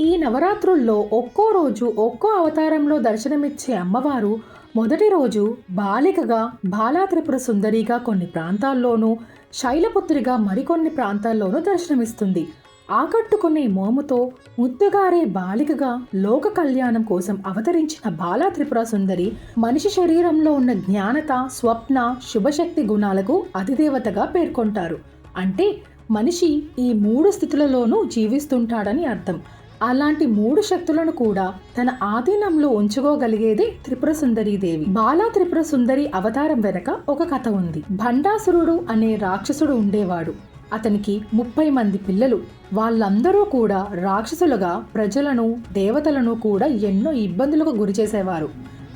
ఈ నవరాత్రుల్లో ఒక్కో రోజు ఒక్కో అవతారంలో దర్శనమిచ్చే అమ్మవారు మొదటి రోజు బాలికగా బాలాత్రిపుర సుందరిగా కొన్ని ప్రాంతాల్లోనూ శైలపుత్రిగా మరికొన్ని ప్రాంతాల్లోనూ దర్శనమిస్తుంది. ఆకట్టుకునే మోముతో ముద్దుగారే బాలికగా లోక కళ్యాణం కోసం అవతరించిన బాలా త్రిపుర సుందరి మనిషి శరీరంలో ఉన్న జ్ఞానత స్వప్న శుభశక్తి గుణాలకు అధిదేవతగా పేర్కొంటారు. అంటే మనిషి ఈ మూడు స్థితులలోనూ జీవిస్తుంటాడని అర్థం. అలాంటి మూడు శక్తులను కూడా తన ఆధీనంలో ఉంచుకోగలిగేదే త్రిపుర సుందరి దేవి. బాలా త్రిపుర సుందరి అవతారం వెనక ఒక కథ ఉంది. భండాసురుడు అనే రాక్షసుడు ఉండేవాడు. అతనికి ముప్పై మంది పిల్లలు. వాళ్ళందరూ కూడా రాక్షసులుగా ప్రజలను దేవతలను కూడా ఎన్నో ఇబ్బందులకు గురిచేసేవారు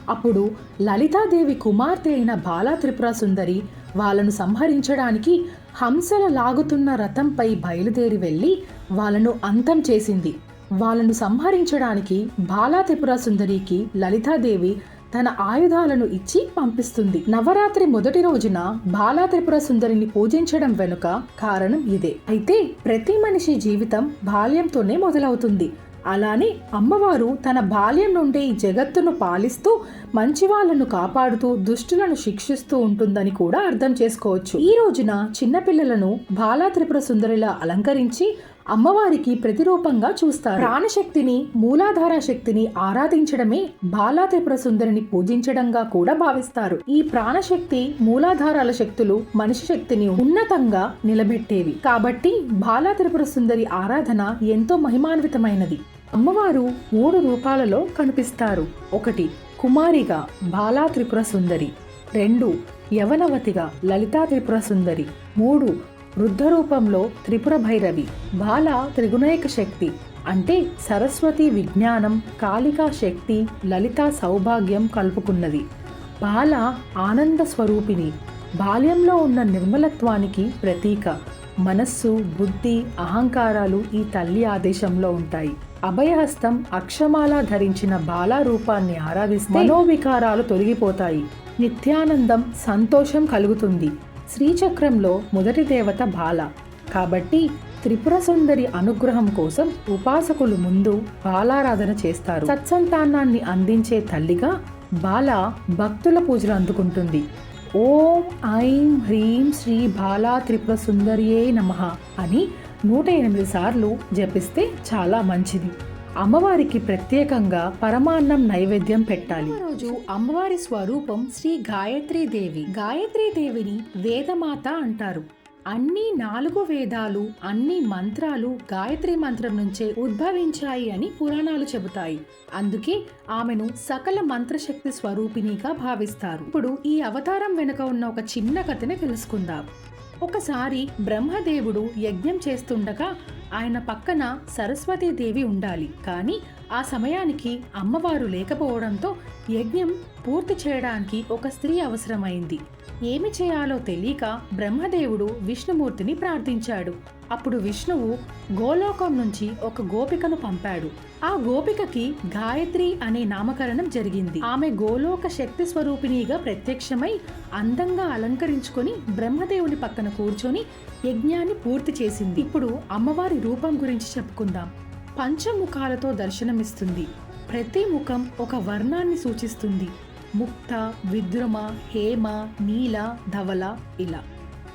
అప్పుడు లలితాదేవి కుమార్తె అయిన బాలా త్రిపుర సుందరి వాళ్ళను సంహరించడానికి హంసల లాగుతున్న రథంపై బయలుదేరి వెళ్ళి వాళ్ళను అంతం చేసింది. వాళ్ళను సంహరించడానికి బాలా త్రిపుర సుందరికి లలితాదేవి తన ఆయుధాలను ఇచ్చి పంపిస్తుంది. నవరాత్రి మొదటి రోజున బాలా త్రిపుర సుందరిని పూజించడం వెనుక కారణం ఇదే. అయితే ప్రతి మనిషి జీవితం బాల్యంతోనే మొదలవుతుంది. అలానే అమ్మవారు తన బాల్యం నుండి ఈ జగత్తును పాలిస్తూ మంచి వాళ్ళను కాపాడుతూ దుష్టులను శిక్షిస్తూ ఉంటుందని కూడా అర్థం చేసుకోవచ్చు. ఈ రోజున చిన్నపిల్లలను బాలా త్రిపుర సుందరిలా అలంకరించి అమ్మవారికి ప్రతిరూపంగా చూస్తారు. ప్రాణశక్తిని మూలాధార శక్తిని ఆరాధించడమే బాలా త్రిపుర సుందరిని పూజించడంగా కూడా భావిస్తారు. ఈ ప్రాణశక్తి మూలాధారాల శక్తులు మనిషి శక్తిని ఉన్నతంగా నిలబెట్టేవి. కాబట్టి బాలా త్రిపుర సుందరి ఆరాధన ఎంతో మహిమాన్వితమైనది. అమ్మవారు మూడు రూపాలలో కనిపిస్తారు. ఒకటి కుమారిగా బాలా త్రిపుర సుందరి. రెండు యవనవతిగా లలితా త్రిపుర సుందరి. మూడు వృద్ధ రూపంలో త్రిపుర భైరవి బాల త్రిగుణైక శక్తి. అంటే సరస్వతి విజ్ఞానం కాళికా శక్తి లలిత సౌభాగ్యం కలుపుకున్నది. బాల ఆనంద స్వరూపిణి. బాల్యంలో ఉన్న నిర్మలత్వానికి ప్రతీక. మనస్సు బుద్ధి అహంకారాలు ఈ తల్లి ఆదేశంలో ఉంటాయి. అభయహస్తం అక్షమాల ధరించిన బాల రూపాన్ని ఆరాధిస్తే మనోవికారాలు తొలగిపోతాయి. నిత్యానందం సంతోషం కలుగుతుంది. శ్రీచక్రంలో మొదటి దేవత బాల. కాబట్టి త్రిపుర సుందరి అనుగ్రహం కోసం ఉపాసకులు ముందు బాలారాధన చేస్తారు. సత్సంతానాన్ని అందించే తల్లిగా బాల భక్తుల పూజలు అందుకుంటుంది. ఓం ఐం హ్రీం శ్రీ బాలా త్రిపుర సుందరియే నమః అని నూట ఎనిమిది సార్లు జపిస్తే చాలా మంచిది. అమ్మవారికి ప్రత్యేకంగా పరమాన్నం నైవేద్యం పెట్టాలి. రోజు అమ్మవారి స్వరూపం శ్రీ గాయత్రీ దేవి. గాయత్రీ దేవిని వేదమాత అంటారు. అన్ని నాలుగు వేదాలు అన్ని మంత్రాలు గాయత్రి మంత్రం నుంచే ఉద్భవించాయి అని పురాణాలు చెబుతాయి. అందుకే ఆమెను సకల మంత్రశక్తి స్వరూపిణిగా భావిస్తారు. ఇప్పుడు ఈ అవతారం వెనుక ఉన్న ఒక చిన్న కథని తెలుసుకుందాం. ఒకసారి బ్రహ్మదేవుడు యజ్ఞం చేస్తుండగా ఆయన పక్కన సరస్వతీదేవి ఉండాలి. కానీ ఆ సమయానికి అమ్మవారు లేకపోవడంతో యజ్ఞం పూర్తి చేయడానికి ఒక స్త్రీ అవసరమైంది. ఏమి చేయాలో తెలియక బ్రహ్మదేవుడు విష్ణుమూర్తిని ప్రార్థించాడు. అప్పుడు విష్ణువు గోలోకం నుంచి ఒక గోపికను పంపాడు. ఆ గోపికకి గాయత్రి అనే నామకరణం జరిగింది. ఆమె గోలోక శక్తి స్వరూపిణిగా ప్రత్యక్షమై అందంగా అలంకరించుకొని బ్రహ్మదేవుని పక్కన కూర్చొని యజ్ఞాన్ని పూర్తి చేసింది. ఇప్పుడు అమ్మవారి రూపం గురించి చెప్పుకుందాం. పంచముఖాలతో దర్శనమిస్తుంది. ప్రతి ముఖం ఒక వర్ణాన్ని సూచిస్తుంది. ముక్త విద్రుమ హేమ నీల ధవల ఇలా.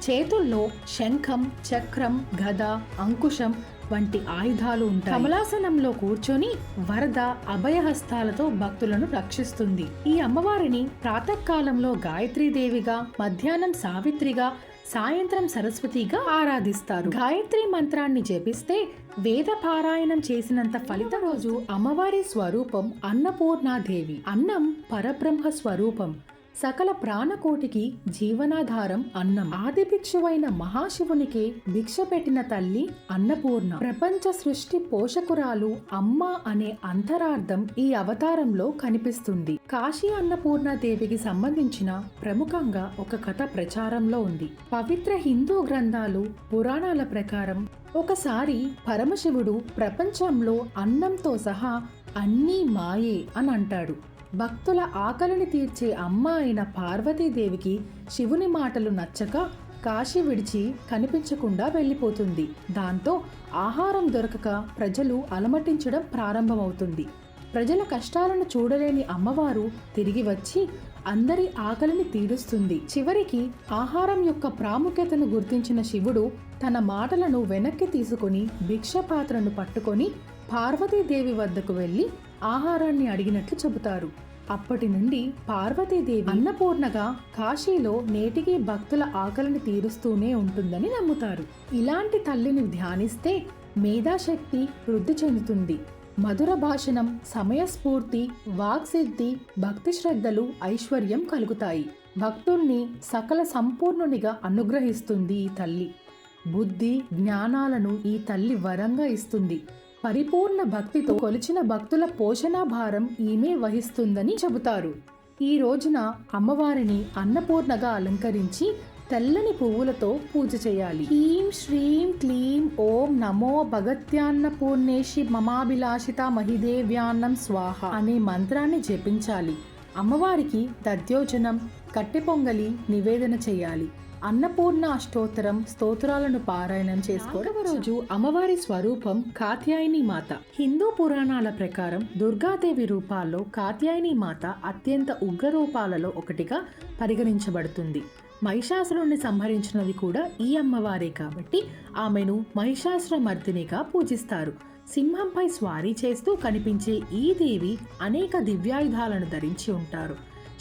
చేతుల్లో శంఖం చక్రం గద అంకుశం వంటి ఆయుధాలు ఉంటాయి. కమలాసనంలో కూర్చొని వరద అభయహస్తాలతో భక్తులను రక్షిస్తుంది. ఈ అమ్మవారిని ప్రాతకాలంలో గాయత్రీదేవిగా మధ్యాహ్నం సావిత్రిగా సాయంత్రం సరస్వతిగా ఆరాధిస్తారు. గాయత్రి మంత్రాన్ని జపిస్తే వేద పారాయణం చేసినంత ఫలిత రోజు అమ్మవారి స్వరూపం అన్నపూర్ణాదేవి. అన్నం పరబ్రహ్మ స్వరూపం. సకల ప్రాణకోటికి జీవనాధారం అన్నం. ఆది భిక్షువైన మహాశివునికి భిక్ష పెట్టిన తల్లి అన్నపూర్ణ. ప్రపంచ సృష్టి పోషకురాలు అమ్మ అనే అంతరార్థం ఈ అవతారంలో కనిపిస్తుంది. కాశీ అన్నపూర్ణ దేవికి సంబంధించిన ప్రముఖంగా ఒక కథ ప్రచారంలో ఉంది. పవిత్ర హిందూ గ్రంథాలు పురాణాల ప్రకారం ఒకసారి పరమశివుడు ప్రపంచంలో అన్నంతో సహా అన్నీ మాయే అని అంటాడు. భక్తుల ఆకలిని తీర్చే అమ్మ అయిన పార్వతీదేవికి శివుని మాటలు నచ్చక కాశీ విడిచి కనిపించకుండా వెళ్ళిపోతుంది. దాంతో ఆహారం దొరకక ప్రజలు అలమటించడం ప్రారంభమవుతుంది. ప్రజల కష్టాలను చూడలేని అమ్మవారు తిరిగి వచ్చి అందరి ఆకలిని తీరుస్తుంది. చివరికి ఆహారం యొక్క ప్రాముఖ్యతను గుర్తించిన శివుడు తన మాటలను వెనక్కి తీసుకొని భిక్ష పాత్రను పట్టుకొని పార్వతీదేవి వద్దకు వెళ్ళి ఆహారాన్ని అడిగినట్లు చెబుతారు. అప్పటి నుండి పార్వతీదేవి అన్నపూర్ణగా కాశీలో నేటికి భక్తుల ఆకలిని తీరుస్తూనే ఉంటుందని నమ్ముతారు. ఇలాంటి తల్లిని ధ్యానిస్తే మేధాశక్తి వృద్ధి చెందుతుంది. మధుర భాషణం సమయస్ఫూర్తి వాక్సిద్ధి భక్తి శ్రద్ధలు ఐశ్వర్యం కలుగుతాయి. భక్తుణ్ణి సకల సంపూర్ణునిగా అనుగ్రహిస్తుంది ఈ తల్లి. బుద్ధి జ్ఞానాలను ఈ తల్లి వరంగా ఇస్తుంది. పరిపూర్ణ భక్తితో కొలిచిన భక్తుల పోషణ భారం ఈమె వహిస్తుందని చెబుతారు. ఈ రోజున అమ్మవారిని అన్నపూర్ణగా అలంకరించి తెల్లని పువ్వులతో పూజ చేయాలి. ఈం శ్రీం క్లీం ఓం నమో భగత్యాన్నపూర్ణేషి మమాభిలాషిత మహిదేవ్యాన్నం స్వాహ అనే మంత్రాన్ని జపించాలి. అమ్మవారికి దద్యోజనం కట్టె పొంగలి నివేదన చేయాలి. అన్నపూర్ణ అష్టోత్తరం స్తోత్రాలను పారాయణం చేసుకోవడం రోజు అమ్మవారి స్వరూపం కాత్యాయని మాత. హిందూ పురాణాల ప్రకారం దుర్గాదేవి రూపాల్లో కాత్యాయని మాత అత్యంత ఉగ్ర రూపాలలో ఒకటిగా పరిగణించబడుతుంది. మహిషాసురుణ్ణి సంహరించినది కూడా ఈ అమ్మవారే కాబట్టి ఆమెను మహిషాసుర మర్దినిగా పూజిస్తారు. సింహంపై స్వారీ చేస్తూ కనిపించే ఈ దేవి అనేక దివ్యాయుధాలను ధరించి ఉంటారు.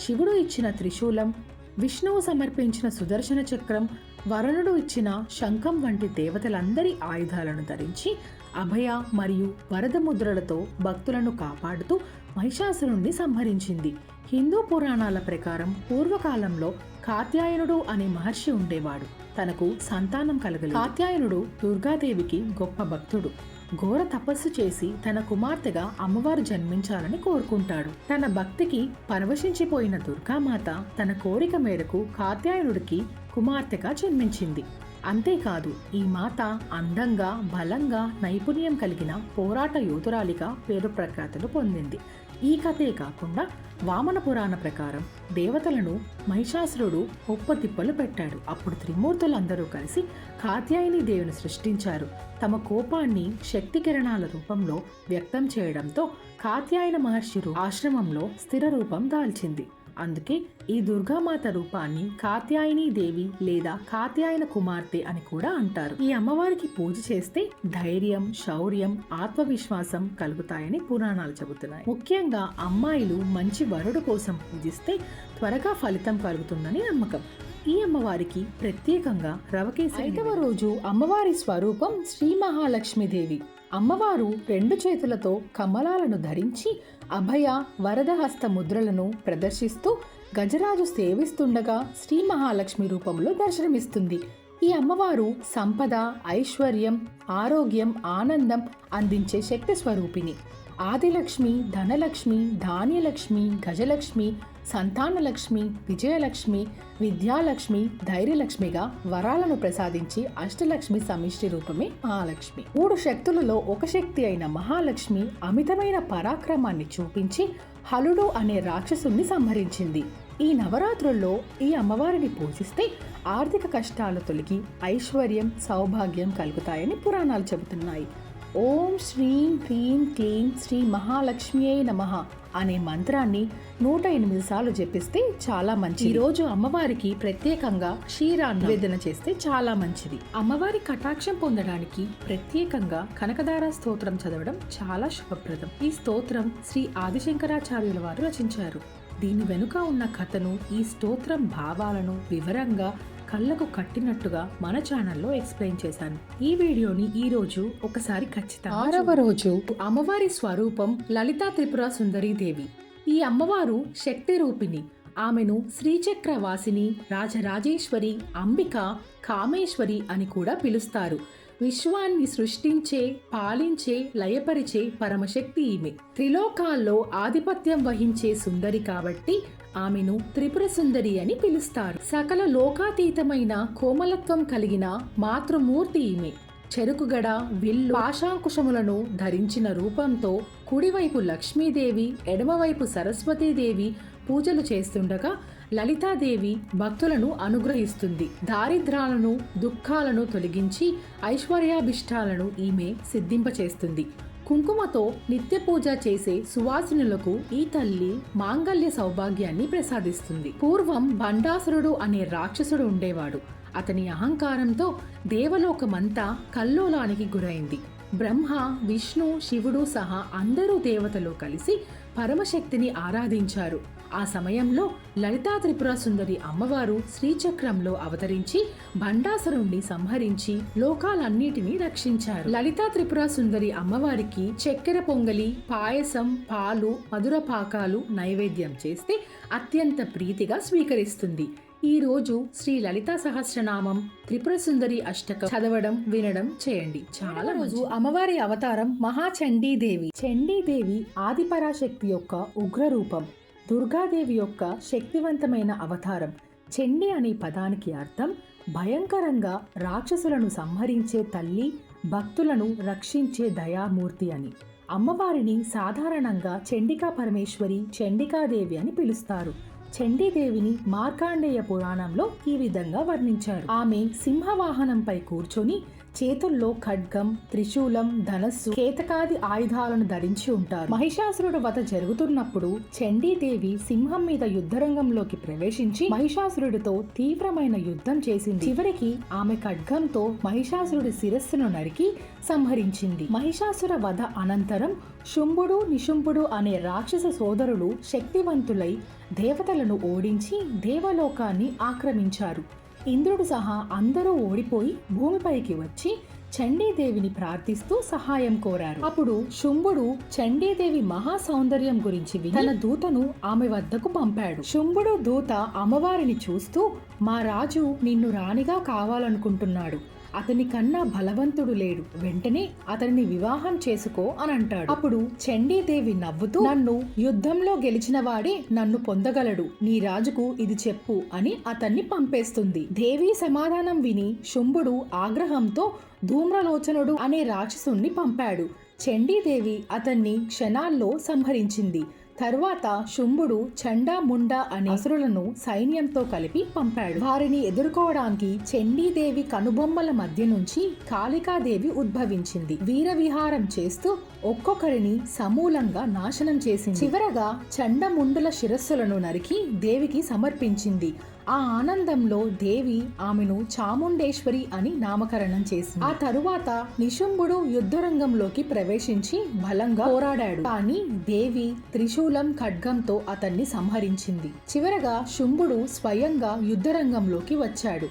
శివుడు ఇచ్చిన త్రిశూలం విష్ణువు సమర్పించిన సుదర్శన చక్రం వరుణుడు ఇచ్చిన శంఖం వంటి దేవతలందరి ఆయుధాలను ధరించి అభయ మరియు వరద ముద్రలతో భక్తులను కాపాడుతూ మహిషాసురుణ్ణి సంహరించింది. హిందూ పురాణాల ప్రకారం పూర్వకాలంలో కాత్యాయనుడు అనే మహర్షి ఉండేవాడు. తనకు సంతానం కలగలేదు. కాత్యాయనుడు దుర్గాదేవికి గొప్ప భక్తుడు. ఘోర తపస్సు చేసి తన కుమార్తెగా అమ్మవారు జన్మించాలని కోరుకుంటాడు. తన భక్తికి పరవశించిపోయిన దుర్గామాత తన కోరిక మేరకు కాత్యాయనుడికి కుమార్తెగా జన్మించింది. అంతేకాదు ఈ మాత అందంగా బలంగా నైపుణ్యం కలిగిన పోరాట యోధురాలిగా పేరు ప్రఖ్యాతులు పొందింది. ఈ కథే కాకుండా వామన పురాణ ప్రకారం దేవతలను మహిషాసురుడు ఒప్పతిప్పలు పెట్టాడు. అప్పుడు త్రిమూర్తులందరూ కలిసి కాత్యాయని దేవిని సృష్టించారు. తమ కోపాన్ని శక్తి కిరణాల రూపంలో వ్యక్తం చేయడంతో కాత్యాయన మహర్షి ఆశ్రమంలో స్థిర రూపం దాల్చింది. అందుకే ఈ దుర్గామాత రూపాన్ని కాత్యాయని దేవి లేదా కాత్యాయన కుమార్తె అని కూడా అంటారు. ఈ అమ్మవారికి పూజ చేస్తే ధైర్యం శౌర్యం ఆత్మవిశ్వాసం కలుగుతాయని పురాణాలు చెబుతున్నాయి. ముఖ్యంగా అమ్మాయిలు మంచి వరుడు కోసం పూజిస్తే త్వరగా ఫలితం కలుగుతుందని నమ్మకం. ఈ అమ్మవారికి ప్రత్యేకంగా రవకేశ ఐదవ రోజు అమ్మవారి స్వరూపం శ్రీ మహాలక్ష్మీదేవి. అమ్మవారు రెండు చేతులతో కమలాలను ధరించి అభయ వరదహస్త ముద్రలను ప్రదర్శిస్తూ గజరాజు సేవిస్తుండగా శ్రీ మహాలక్ష్మి రూపంలో దర్శనమిస్తుంది. ఈ అమ్మవారు సంపద ఐశ్వర్యం ఆరోగ్యం ఆనందం అందించే శక్తి స్వరూపిణి. ఆదిలక్ష్మి ధనలక్ష్మి ధాన్యలక్ష్మి గజలక్ష్మి సంతానలక్ష్మి విజయలక్ష్మి విద్యాలక్ష్మి ధైర్యలక్ష్మిగా వరాలను ప్రసాదించి అష్టలక్ష్మి సమిష్టి రూపమే మహాలక్ష్మి. మూడు శక్తులలో ఒక శక్తి అయిన మహాలక్ష్మి అమితమైన పరాక్రమాన్ని చూపించి హలుడు అనే రాక్షసుని సంహరించింది. ఈ నవరాత్రుల్లో ఈ అమ్మవారిని పూజిస్తే ఆర్థిక కష్టాలు తొలగి ఐశ్వర్యం సౌభాగ్యం కలుగుతాయని పురాణాలు చెబుతున్నాయి. ఓం శ్రీం హ్రీం క్లీం శ్రీ మహాలక్ష్మియే నమః అనే మంత్రాన్ని నూట ఎనిమిది సార్లు జపిస్తే చాలా మంచిది. ఈ రోజు అమ్మవారికి ప్రత్యేకంగా క్షీరాన్ని నివేదన చేస్తే చాలా మంచిది. అమ్మవారి కటాక్షం పొందడానికి ప్రత్యేకంగా కనకదార స్తోత్రం చదవడం చాలా శుభప్రదం. ఈ స్తోత్రం శ్రీ ఆదిశంకరాచార్యుల వారు రచించారు. దీని వెనుక ఉన్న కథను ఈ స్తోత్రం భావాలను వివరంగా కళ్ళకు కట్టినట్టుగా మన ఛానల్లో ఎక్స్ప్లెయిన్ చేశాను. ఈ వీడియోని ఈ రోజు ఒకసారి ఖచ్చితంగా ఆరవ రోజు అమ్మవారి స్వరూపం లలితా త్రిపుర సుందరీ దేవి. ఈ అమ్మవారు శక్తి రూపిణి. ఆమెను శ్రీచక్ర వాసిని రాజరాజేశ్వరి అంబిక కామేశ్వరి అని కూడా పిలుస్తారు. విశ్వాన్ని సృష్టించే పాలించే లయపరిచే పరమశక్తి ఈమె. త్రిలోకాల్లో ఆధిపత్యం వహించే సుందరి కాబట్టి ఆమెను త్రిపుర సుందరి అని పిలుస్తారు. సకల లోకాతీతమైన కోమలత్వం కలిగిన మాతృమూర్తి ఈమె. చెరుకుగడ విల్లు పాశాంకుశములను ధరించిన రూపంతో కుడివైపు లక్ష్మీదేవి ఎడమవైపు సరస్వతీదేవి పూజలు చేస్తుండగా లలితాదేవి భక్తులను అనుగ్రహిస్తుంది. దారిద్రాలను దుఃఖాలను తొలగించి ఐశ్వర్యాభిష్టాలను ఈమె సిద్ధింపచేస్తుంది. కుంకుమతో నిత్య పూజ చేసే సువాసినులకు ఈ తల్లి మాంగల్య సౌభాగ్యాన్ని ప్రసాదిస్తుంది. పూర్వం బండాసురుడు అనే రాక్షసుడు ఉండేవాడు. అతని అహంకారంతో దేవలోకమంతా కల్లోలానికి గురైంది. బ్రహ్మ విష్ణు శివుడు సహా అందరూ దేవతలు కలిసి పరమశక్తిని ఆరాధించారు. ఆ సమయంలో లలితా త్రిపుర సుందరి అమ్మవారు శ్రీచక్రంలో అవతరించి భండాసురుణ్ణి సంహరించి లోకాలన్నిటినీ రక్షించారు. లలితా త్రిపుర సుందరి అమ్మవారికి చక్కెర పొంగలి పాయసం పాలు మధుర పాకాలు నైవేద్యం చేస్తే అత్యంత ప్రీతిగా స్వీకరిస్తుంది. ఈ రోజు శ్రీ లలితా సహస్రనామం త్రిపుర సుందరి అష్టకం చదవడం వినడం చేయండి. చాలా రోజు అమ్మవారి అవతారం మహాచండీదేవి చండీదేవి. ఆదిపరాశక్తి యొక్క ఉగ్ర రూపం దుర్గాదేవి యొక్క శక్తివంతమైన అవతారం చండి అనే పదానికి అర్థం భయంకరంగా రాక్షసులను సంహరించే తల్లి భక్తులను రక్షించే దయామూర్తి అని. అమ్మవారిని సాధారణంగా చండికా పరమేశ్వరి చండికాదేవి అని పిలుస్తారు. చండీదేవిని మార్కాండేయ పురాణంలో ఈ విధంగా వర్ణించారు. ఆమె సింహవాహనంపై కూర్చొని చేతుల్లో ఖడ్గం త్రిశూలం ధనస్సు కేతకాది ఆయుధాలను ధరించి ఉంటారు. మహిషాసురుడు వధ జరుగుతున్నప్పుడు చండీదేవి సింహం మీద యుద్ధరంగంలోకి ప్రవేశించి మహిషాసురుడితో తీవ్రమైన యుద్ధం చేసింది. చివరికి ఆమె ఖడ్గంతో మహిషాసురుడి శిరస్సును నరికి సంహరించింది. మహిషాసుర వధ అనంతరం శుంభుడు నిశుంభుడు అనే రాక్షస సోదరులు శక్తివంతులై దేవతలను ఓడించి దేవలోకాన్ని ఆక్రమించారు. ఇంద్రుడు సహా అందరూ ఓడిపోయి భూమిపైకి వచ్చి చండీదేవిని ప్రార్థిస్తూ సహాయం కోరారు. అప్పుడు శుంభుడు చండీదేవి మహా సౌందర్యం గురించి తన దూతను ఆమె వద్దకు పంపాడు. శుంభుడు దూత అమ్మవారిని చూస్తూ మా రాజు నిన్ను రాణిగా కావాలనుకుంటున్నాడు. అతని కన్నా బలవంతుడు లేడు. వెంటనే అతనిని వివాహం చేసుకో అని అంటాడు. అప్పుడు చండీదేవి నవ్వుతూ నన్ను యుద్ధంలో గెలిచిన వాడే నన్ను పొందగలడు. నీ రాజుకు ఇది చెప్పు అని అతన్ని పంపేస్తుంది. దేవి సమాధానం విని శుంభుడు ఆగ్రహంతో ధూమ్రలోచనుడు అనే రాక్షసుణ్ణి పంపాడు. చండీదేవి అతన్ని క్షణాల్లో సంహరించింది. తర్వాత శుంభుడు చండా ముండా అనే అసురులను సైన్యంతో కలిపి పంపాడు. వారిని ఎదుర్కోవడానికి చండీదేవి కనుబొమ్మల మధ్య నుంచి కాళికాదేవి ఉద్భవించింది. వీరవిహారం చేస్తూ ఒక్కొక్కరిని సమూలంగా నాశనం చేసింది. చివరగా చండముండుల శిరస్సులను నరికి దేవికి సమర్పించింది. ఆ ఆనందంలో దేవి ఆమెను చాముండేశ్వరి అని నామకరణం చేసింది. ఆ తరువాత నిశుంభుడు యుద్ధరంగంలోకి ప్రవేశించి బలంగా పోరాడాడు. కానీ దేవి త్రిశూలం ఖడ్గంతో అతన్ని సంహరించింది. చివరగా శుంభుడు స్వయంగా యుద్ధరంగంలోకి వచ్చాడు.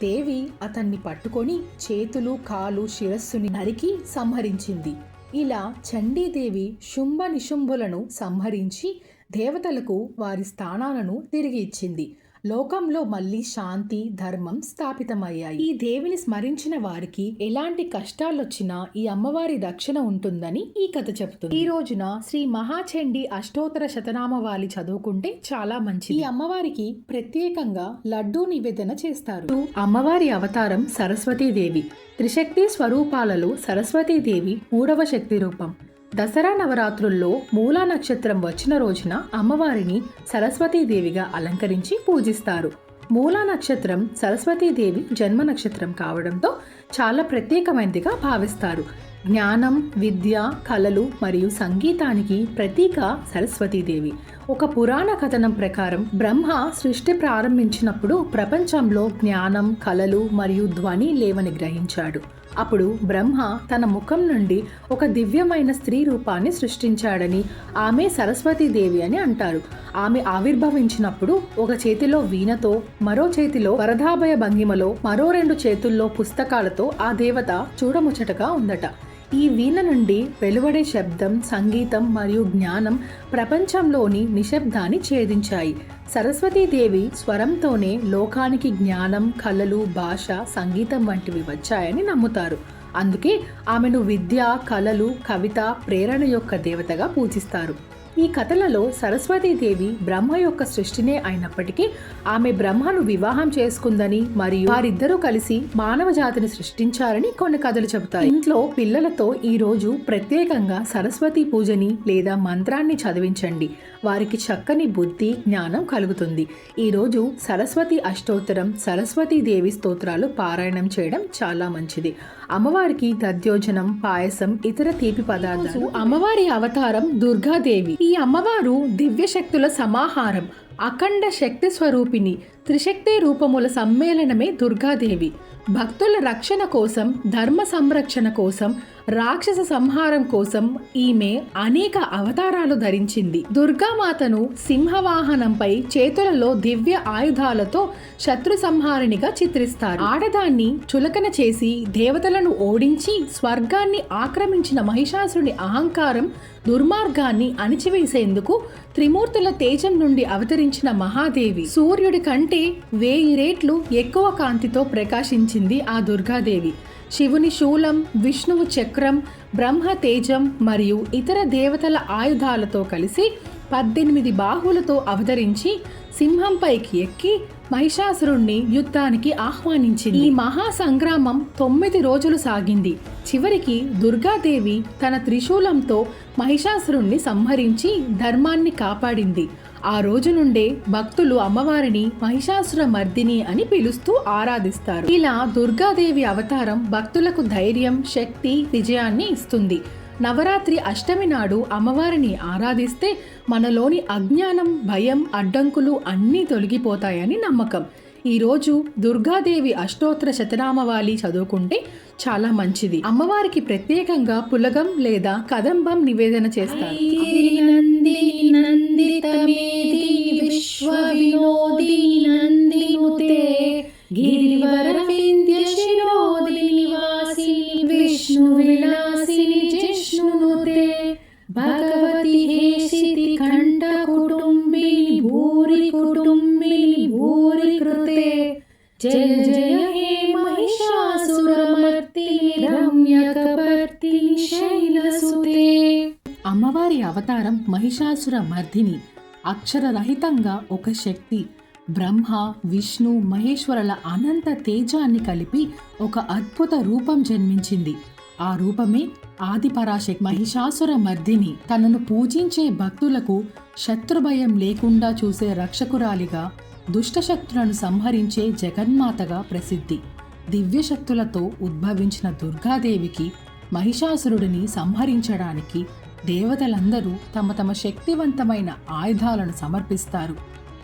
దేవి అతన్ని పట్టుకొని చేతులు కాలు శిరస్సుని నరికి సంహరించింది. ఇలా చండీదేవి శుంభ నిశుంభులను సంహరించి దేవతలకు వారి స్థానాలను తిరిగి ఇచ్చింది. లోకంలో మళ్ళీ శాంతి ధర్మం స్థాపితమయ్యాయి. ఈ దేవిని స్మరించిన వారికి ఎలాంటి కష్టాలొచ్చినా ఈ అమ్మవారి రక్షణ ఉంటుందని ఈ కథ చెబుతుంది. ఈ రోజున శ్రీ మహాచండి అష్టోత్తర శతనామవాలి చదువుకుంటే చాలా మంచిది. ఈ అమ్మవారికి ప్రత్యేకంగా లడ్డూ నివేదన చేస్తారు. అమ్మవారి అవతారం సరస్వతీదేవి. త్రిశక్తి స్వరూపాలలో సరస్వతీదేవి మూడవ శక్తి రూపం. దసరా నవరాత్రుల్లో మూలా నక్షత్రం వచ్చిన రోజున అమ్మవారిని సరస్వతీదేవిగా అలంకరించి పూజిస్తారు. మూలా నక్షత్రం సరస్వతీదేవి జన్మ నక్షత్రం కావడంతో చాలా ప్రత్యేకమైనదిగా భావిస్తారు. జ్ఞానం విద్య కళలు మరియు సంగీతానికి ప్రతీక సరస్వతీదేవి. ఒక పురాణ కథనం ప్రకారం బ్రహ్మ సృష్టి ప్రారంభించినప్పుడు ప్రపంచంలో జ్ఞానం కళలు మరియు ధ్వని లేవని గ్రహించాడు. అప్పుడు బ్రహ్మ తన ముఖం నుండి ఒక దివ్యమైన స్త్రీ రూపాన్ని సృష్టించాడని ఆమె సరస్వతీదేవి అని అంటారు. ఆమె ఆవిర్భవించినప్పుడు ఒక చేతిలో వీణతో మరో చేతిలో వరదాభయ భంగిమలో మరో రెండు చేతుల్లో పుస్తకాలతో ఆ దేవత చూడముచ్చటగా ఉందట. ఈ వీణ నుండి వెలువడే శబ్దం సంగీతం మరియు జ్ఞానం ప్రపంచంలోని నిశ్శబ్దాన్ని ఛేదించాయి. సరస్వతీదేవి స్వరంతోనే లోకానికి జ్ఞానం కళలు భాష సంగీతం వంటివి వచ్చాయని నమ్ముతారు. అందుకే ఆమెను విద్య కళలు కవిత ప్రేరణ యొక్క దేవతగా పూజిస్తారు. ఈ కథలలో సరస్వతీదేవి బ్రహ్మ యొక్క సృష్టినే అయినప్పటికీ ఆమె బ్రహ్మను వివాహం చేసుకుందని మరియు వారిద్దరూ కలిసి మానవ జాతిని సృష్టించారని కొన్ని కథలు చెబుతాయి. ఇంట్లో పిల్లలతో ఈ రోజు ప్రత్యేకంగా సరస్వతి పూజని లేదా మంత్రాన్ని చదివించండి. వారికి చక్కని బుద్ధి జ్ఞానం కలుగుతుంది. ఈ రోజు సరస్వతి అష్టోత్తరం సరస్వతీదేవి స్తోత్రాలు పారాయణం చేయడం చాలా మంచిది. అమ్మవారికి దద్యోజనం పాయసం ఇతర తీపి పదార్థాలు. అమ్మవారి అవతారం దుర్గాదేవి. ఈ అమ్మవారు దివ్య శక్తుల సమాహారం అఖండ శక్తి స్వరూపిణి త్రిశక్తి రూపముల సమ్మేళనమే దుర్గాదేవి. భక్తుల రక్షణ కోసం ధర్మ సంరక్షణ కోసం రాక్షస సంహారం కోసం ఈమె అనేక అవతారాలు ధరించింది. దుర్గామాతను సింహవాహనంపై చేతులలో దివ్య ఆయుధాలతో శత్రు సంహారిణిగా చిత్రిస్తారు. ఆడదాన్ని చులకన చేసి దేవతలను ఓడించి స్వర్గాన్ని ఆక్రమించిన మహిషాసురుని అహంకారం దుర్మార్గాన్ని అణిచివేసేందుకు త్రిమూర్తుల తేజం నుండి అవతరించిన మహాదేవి. సూర్యుడి కంటే వేయి రేట్లు ఎక్కువ కాంతితో ప్రకాశించింది ఆ దుర్గాదేవి. శివుని శూలం విష్ణువు చక్రం బ్రహ్మ తేజం మరియు ఇతర దేవతల ఆయుధాలతో కలిసి పద్దెనిమిది బాహులతో అవతరించి సింహంపైకి ఎక్కి మహిషాసురుణ్ణి యుద్ధానికి ఆహ్వానించింది. ఈ మహా సంగ్రామం తొమ్మిది రోజులు సాగింది. చివరికి దుర్గాదేవి తన త్రిశూలంతో మహిషాసురుణ్ణి సంహరించి ధర్మాన్ని కాపాడింది. ఆ రోజు నుండే భక్తులు అమ్మవారిని మహిషాసుర మర్దిని అని పిలుస్తూ ఆరాధిస్తారు. ఇలా దుర్గాదేవి అవతారం భక్తులకు ధైర్యం శక్తి విజయాన్ని ఇస్తుంది. నవరాత్రి అష్టమి నాడు అమ్మవారిని ఆరాధిస్తే మనలోని అజ్ఞానం భయం అడ్డంకులు అన్నీ తొలగిపోతాయని నమ్మకం. ఈరోజు దుర్గాదేవి అష్టోత్తర శతనామవాలి చదువుకుంటే చాలా మంచిది. అమ్మవారికి ప్రత్యేకంగా పులగం లేదా కదంబం నివేదన చేస్తారు. గిరివర మహిషాసుర మర్దిని అక్షరరహితంగా ఒక శక్తి బ్రహ్మ విష్ణు మహేశ్వరుల అనంత తేజాన్ని కలిపి ఒక అద్భుత రూపం జన్మించింది. ఆ రూపమే ఆదిపరాశక్తి మహిషాసుర మర్దిని తనను పూజించే భక్తులకు శత్రుభయం లేకుండా చూసే రక్షకురాలిగా దుష్టశక్తులను సంహరించే జగన్మాతగా ప్రసిద్ధి. దివ్యశక్తులతో ఉద్భవించిన దుర్గాదేవికి మహిషాసురుడిని సంహరించడానికి దేవతలందరూ తమ తమ శక్తివంతమైన ఆయుధాలను సమర్పిస్తారు.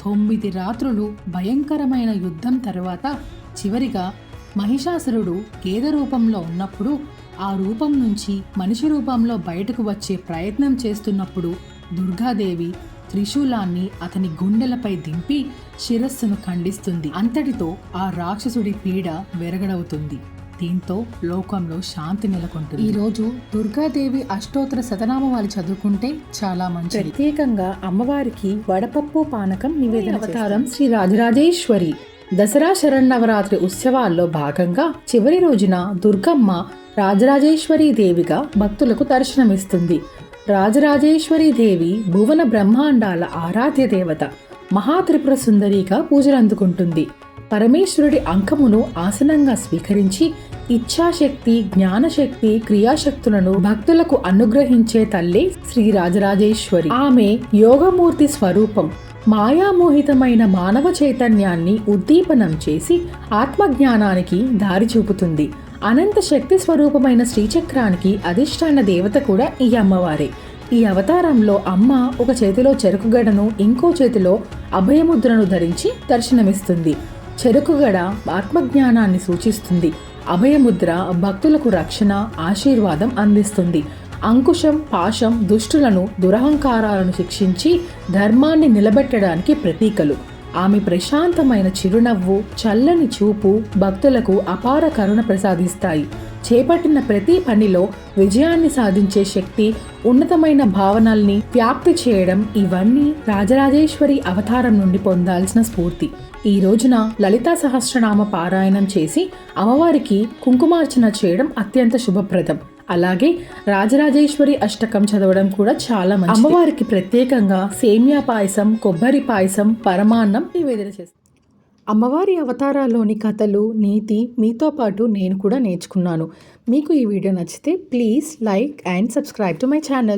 తొమ్మిది రాత్రులు భయంకరమైన యుద్ధం తర్వాత చివరిగా మహిషాసురుడు గేద రూపంలో ఉన్నప్పుడు ఆ రూపం నుంచి మనిషి రూపంలో బయటకు వచ్చే ప్రయత్నం చేస్తున్నప్పుడు దుర్గాదేవి త్రిశూలాన్ని అతని గుండెలపై దింపి శిరస్సును ఖండిస్తుంది. అంతటితో ఆ రాక్షసుడి పీడ వెరగడవుతుంది. దీంతో లోకంలో శాంతి నెలకొంటుంది. ఈ రోజు దుర్గాదేవి అష్టోత్తర శతనామాలు చదువుకుంటే చాలా మంచిది. ప్రత్యేకంగా అమ్మవారికి వడపప్పు పానకం నివేదన అవతారం శ్రీ రాజరాజేశ్వరి దసరా శరన్నవరాత్రి ఉత్సవాల్లో భాగంగా చివరి రోజున దుర్గమ్మ రాజరాజేశ్వరి దేవిగా భక్తులకు దర్శనమిస్తుంది. రాజరాజేశ్వరి దేవి భువన బ్రహ్మాండాల ఆరాధ్య దేవత మహాత్రిపుర సుందరిగా పూజలు అందుకుంటుంది పరమేశ్వరుడి అంకమును ఆసనంగా స్వీకరించి ఇచ్ఛాశక్తి జ్ఞానశక్తి క్రియాశక్తులను భక్తులకు అనుగ్రహించే తల్లి శ్రీ రాజరాజేశ్వరి. ఆమె యోగమూర్తి స్వరూపం. మాయామోహితమైన మానవ చైతన్యాన్ని ఉద్దీపనం చేసి ఆత్మజ్ఞానానికి దారి చూపుతుంది. అనంత శక్తి స్వరూపమైన శ్రీచక్రానికి అధిష్టాన దేవత కూడా ఈ అమ్మవారే. ఈ అవతారంలో అమ్మ ఒక చేతిలో చెరుకుగడను ఇంకో చేతిలో అభయముద్రను ధరించి దర్శనమిస్తుంది. చెరుకుగడ ఆత్మజ్ఞానాన్ని సూచిస్తుంది. అభయముద్ర భక్తులకు రక్షణ ఆశీర్వాదం అందిస్తుంది. అంకుశం పాశం దుష్టులను దురహంకారాలను శిక్షించి ధర్మాన్ని నిలబెట్టడానికి ప్రతీకలు. ఆమె ప్రశాంతమైన చిరునవ్వు చల్లని చూపు భక్తులకు అపార కరుణ ప్రసాదిస్తాయి. చేపట్టిన ప్రతి పనిలో విజయాన్ని సాధించే శక్తి ఉన్నతమైన భావనల్ని వ్యాప్తి చేయడం ఇవన్నీ రాజరాజేశ్వరి అవతారం నుండి పొందాల్సిన స్ఫూర్తి. ఈ రోజున లలితా సహస్రనామ పారాయణం చేసి అమ్మవారికి కుంకుమార్చన చేయడం అత్యంత శుభప్రదం. అలాగే రాజరాజేశ్వరి అష్టకం చదవడం కూడా చాలా మంచి అమ్మవారికి ప్రత్యేకంగా సేమియా పాయసం కొబ్బరి పాయసం పరమాన్నం నివేదన చేస్తారు. అమ్మవారి అవతారాల్లోని కథలు నీతి మీతో పాటు నేను కూడా నేర్చుకున్నాను. మీకు ఈ వీడియో నచ్చితే please like and subscribe to my channel.